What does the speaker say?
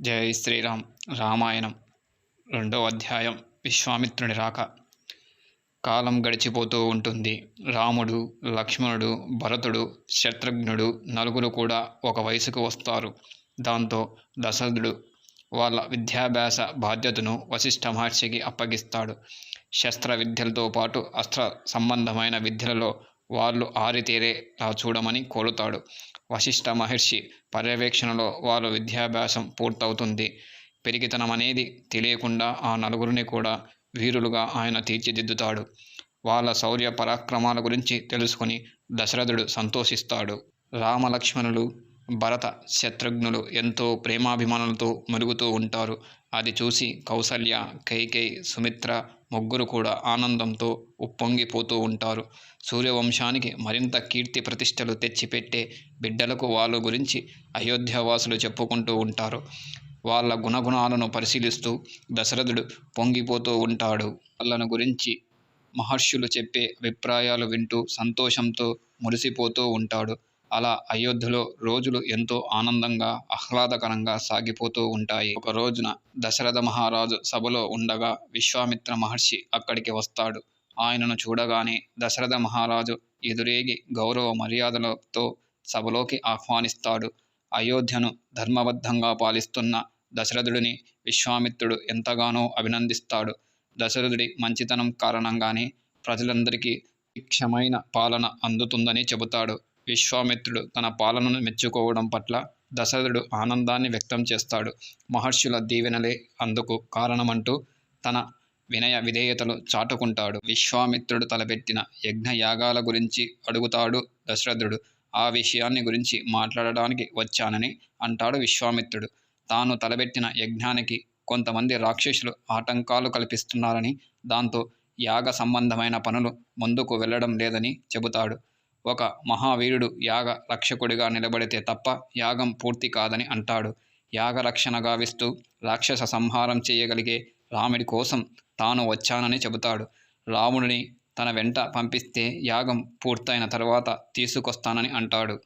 జై శ్రీరామ్ రామాయణం రెండవ అధ్యాయం విశ్వామిత్రుని రాక. కాలం గడిచిపోతూ ఉంటుంది. రాముడు లక్ష్మణుడు భరతుడు శత్రుఘ్నుడు నలుగురు కూడా ఒక వయసుకు వస్తారు. దాంతో దశరథుడు వాళ్ళ విద్యాభ్యాస బాధ్యతను వశిష్ఠ మహర్షికి అప్పగిస్తాడు. శస్త్ర విద్యలతో పాటు అస్త్ర సంబంధమైన విద్యలలో వాళ్ళు ఆరితేరేలా చూడమని కోరుతాడు. వశిష్ఠ మహర్షి పర్యవేక్షణలో వాళ్ళ విద్యాభ్యాసం పూర్తవుతుంది. పెరిగితనం అనేది తెలియకుండా ఆ నలుగురిని కూడా వీరులుగా ఆయన తీర్చిదిద్దుతాడు. వాళ్ళ శౌర్య పరాక్రమాల గురించి తెలుసుకొని దశరథుడు సంతోషిస్తాడు. రామలక్ష్మణులు భరత శత్రుఘ్నులు ఎంతో ప్రేమాభిమానులతో మెరుగుతూ ఉంటారు. అది చూసి కౌసల్య కైకేయి సుమిత్ర ముగ్గురు కూడా ఆనందంతో ఉప్పొంగిపోతూ ఉంటారు. సూర్యవంశానికి మరింత కీర్తి ప్రతిష్టలు తెచ్చిపెట్టే బిడ్డలకు వాళ్ళ గురించి అయోధ్యవాసులు చెప్పుకుంటూ ఉంటారు. వాళ్ళ గుణగుణాలను పరిశీలిస్తూ దశరథుడు పొంగిపోతూ ఉంటాడు. వాళ్ళను గురించి మహర్షులు చెప్పే అభిప్రాయాలు వింటూ సంతోషంతో మురిసిపోతూ ఉంటాడు. అలా అయోధ్యలో రోజులు ఎంతో ఆనందంగా ఆహ్లాదకరంగా సాగిపోతూ ఉంటాయి. ఒక రోజున దశరథ మహారాజు సభలో ఉండగా విశ్వామిత్ర మహర్షి అక్కడికి వస్తాడు. ఆయనను చూడగానే దశరథ మహారాజు ఎదురేగి గౌరవ మర్యాదలతో సభలోకి ఆహ్వానిస్తాడు. అయోధ్యను ధర్మబద్ధంగా పాలిస్తున్న దశరథుడిని విశ్వామిత్రుడు ఎంతగానో అభినందిస్తాడు. దశరథుడి మంచితనం కారణంగానే ప్రజలందరికీ భిక్షమైన పాలన అందుతుందని చెబుతాడు. విశ్వామిత్రుడు తన పాలనను మెచ్చుకోవడం పట్ల దశరథుడు ఆనందాన్ని వ్యక్తం చేస్తాడు. మహర్షుల దీవెనలే అందుకు కారణమంటూ తన వినయ విధేయతలు చాటుకుంటాడు. విశ్వామిత్రుడు తలపెట్టిన యజ్ఞ యాగాల గురించి అడుగుతాడు దశరథుడు. ఆ విషయాన్ని గురించి మాట్లాడడానికి వచ్చానని అంటాడు విశ్వామిత్రుడు. తాను తలపెట్టిన యజ్ఞానికి కొంతమంది రాక్షసులు ఆటంకాలు కల్పిస్తున్నారని దాంతో యాగ సంబంధమైన పనులు ముందుకు వెళ్ళడం లేదని చెబుతాడు. ఒక మహావీరుడు యాగ రక్షకుడిగా నిలబడితే తప్ప యాగం పూర్తి కాదని అంటాడు. యాగ రక్షణ గావిస్తూ రాక్షస సంహారం చేయగలిగే రాముడి కోసం తాను వచ్చానని చెబుతాడు. రాముడిని తన వెంట పంపిస్తే యాగం పూర్తయిన తర్వాత తీసుకొస్తానని అంటాడు.